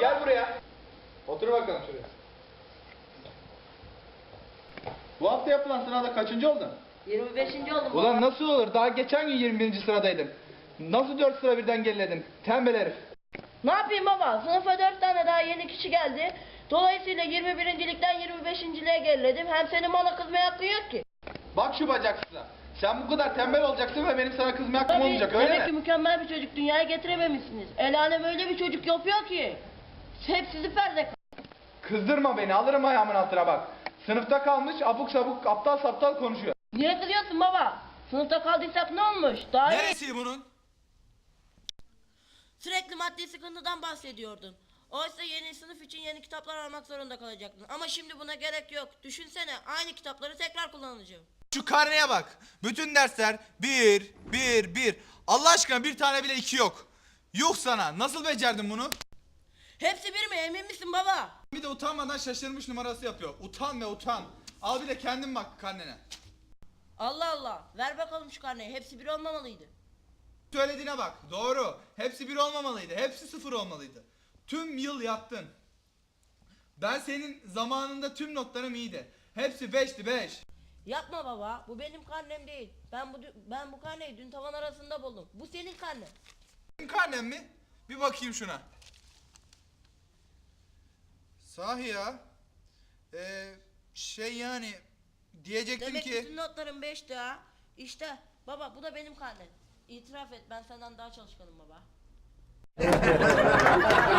gel buraya. Otur bakalım şuraya. Bu hafta yapılan sınavda kaçıncı oldun? 25. oldum. Ulan nasıl olur? Daha geçen gün 21. sıradaydın. Nasıl 4 sıra birden geriledin? Tembel herif. Ne yapayım baba? Sınıfa 4 tane daha yeni kişi geldi. Dolayısıyla 21.likten 25.liğe geriledim. Hem senin bana kızmaya hakkın yok ki. Bak şu bacaksıza. Sen bu kadar tembel olacaksın ve benim sana kızmaya hakkım Tabii, olmayacak öyle demek ki mi? mükemmel bir çocuk dünyaya getirememişsiniz. El alem öyle bir çocuk yapıyor ki. Hep sizi perde Kızdırma beni alırım ayağımın altına bak. Sınıfta kalmış abuk sabuk aptal saptal konuşuyor. Niye kızıyorsun baba? Sınıfta kaldıysak ne olmuş? Daha iyi. Neresi bunun? Sürekli maddi sıkıntıdan bahsediyordun. Oysa yeni sınıf için yeni kitaplar almak zorunda kalacaktın. Ama şimdi buna gerek yok. Düşünsene aynı kitapları tekrar kullanacağım. Şu karneye bak. Bütün dersler bir, bir, bir. Allah aşkına bir tane bile iki yok. Yuh sana. Nasıl becerdin bunu? Hepsi bir mi? Emin misin baba? Bir de utanmadan şaşırmış numarası yapıyor. Utan ve utan. Al bir de kendin bak karnene. Allah Allah. Ver bakalım şu karneyi. Hepsi bir olmamalıydı. Söylediğine bak. Doğru. Hepsi bir olmamalıydı. Hepsi sıfır olmalıydı. Tüm yıl yattın. Ben senin zamanında tüm notlarım iyiydi. Hepsi beşti beş. Yapma baba. Bu benim karnem değil. Ben bu ben bu karneyi dün tavan arasında buldum. Bu senin karnen. Benim karnem mi? Bir bakayım şuna. Sahi ya. Ee, şey yani diyecektim Demek ki bütün notlarım 5'ti ha. İşte baba bu da benim karnem. İtiraf et ben senden daha çalışkanım baba.